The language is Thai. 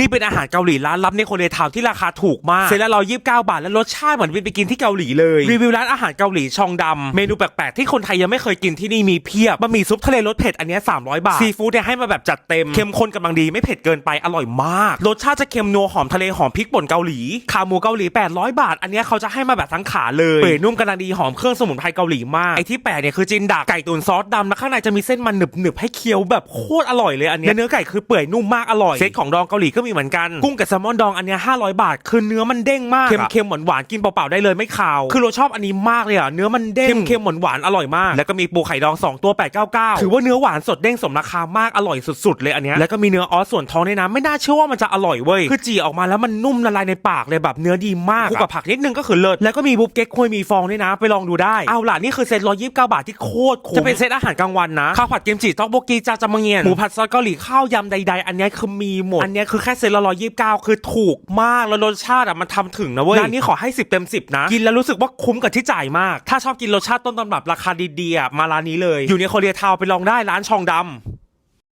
นี่เป็นอาหารเกาหลีร้านลับในโคเรียทาวน์ที่ราคาถูกมากเซตละร้อยยี่สิบเก้าบาทและรสชาติเหมือนไปกินที่เกาหลีเลยรีวิวร้านอาหารเกาหลีชองดำเมนูแปลกๆที่คนไทยยังไม่เคยกินที่นี่มีเพียบบะหมี่ซุปทะเลรสเผ็ดอันเนี้ย300บาทซีฟู้ดเนี่ยให้มาแบบจัดเต็มเข้มข้นกำลังดีไม่เผ็ดเกินไปอร่อยมากรสชาติจะเค็มนัวหอมทะเลหอมพริกป่นเกาหลีขาหมูเกาหลี 800 บาท อันเนี้ยเขาจะให้มาแบบทั้งขาเลยเปื่อยนุ่มกำลังดีหอมเครื่องสมุนไพรเกาหลีมากไอที่แปลกเนี่ยคือจินดาไก่ตุ๋นซอสดำแล้วข้างในจะมีเส้นมันหนึบๆให้เคี้ยวแบบโคตรอร่อยเลยอันเนี้ยเนื้อไก่คือเปื่อยนุ่มมากอร่อยเซตของดองเกาหลีก็มีเหมือนกันกุ้งกับแซลมอนดองอันเนี้ย500บาท คือเนื้อมันเด้งมากเค็มๆหวานๆกินเปล่าๆได้เลยไม่คาว คือเราชอบอันนี้มากเลยอะเนื้อมันเด้งเค็มๆหวานๆอร่อยมาก แล้วก็มีปูไข่ดอง2ตัว899ถือว่าเนื้อหวานสดเด้งสมราคามากอร่อยสุดๆเลยอันเนี้ยแล้วก็มีเนื้อออสส่วนท้องในน้ำไม่น่าเชื่อว่ามันจะอร่อยเว้ยคือจีออกมาแล้วมันนุ่มละลายในปากเลยแบบเนื้อดีมากคู่กับผักนิดนึงก็คือเลิศแล้วก็มีบุฟเก๊กฮวยมีฟองด้วยนะ ไปลองดูได้เอาล่ะนี่คือเซต129บาทที่โคตรคุ้มจะเป็นเซตอาหารกลางวันนะข้าวผัดกิมจิต๊อกโบกีจาจามงเงียนหมูผัดซอสเกาหลีข้าวยำใดๆ อันเนี้ยคือมีหมดอันเนี้ยคือแค่เซตละ129คือถูกมากแล้วรสชาติอะมันทำถึงนะเว้ยร้านนี้ขอให้10เต็ม10นะ กินแล้วรู้สึกว่าคุ้มกับที่จ่ายมาก ถ้าชอบกินรสชาติต้นตำรับราคาดีๆอะมาร้านนี้เลย อยู่ในโคเรียทาวน์ไปลองได้ร้านชองดำ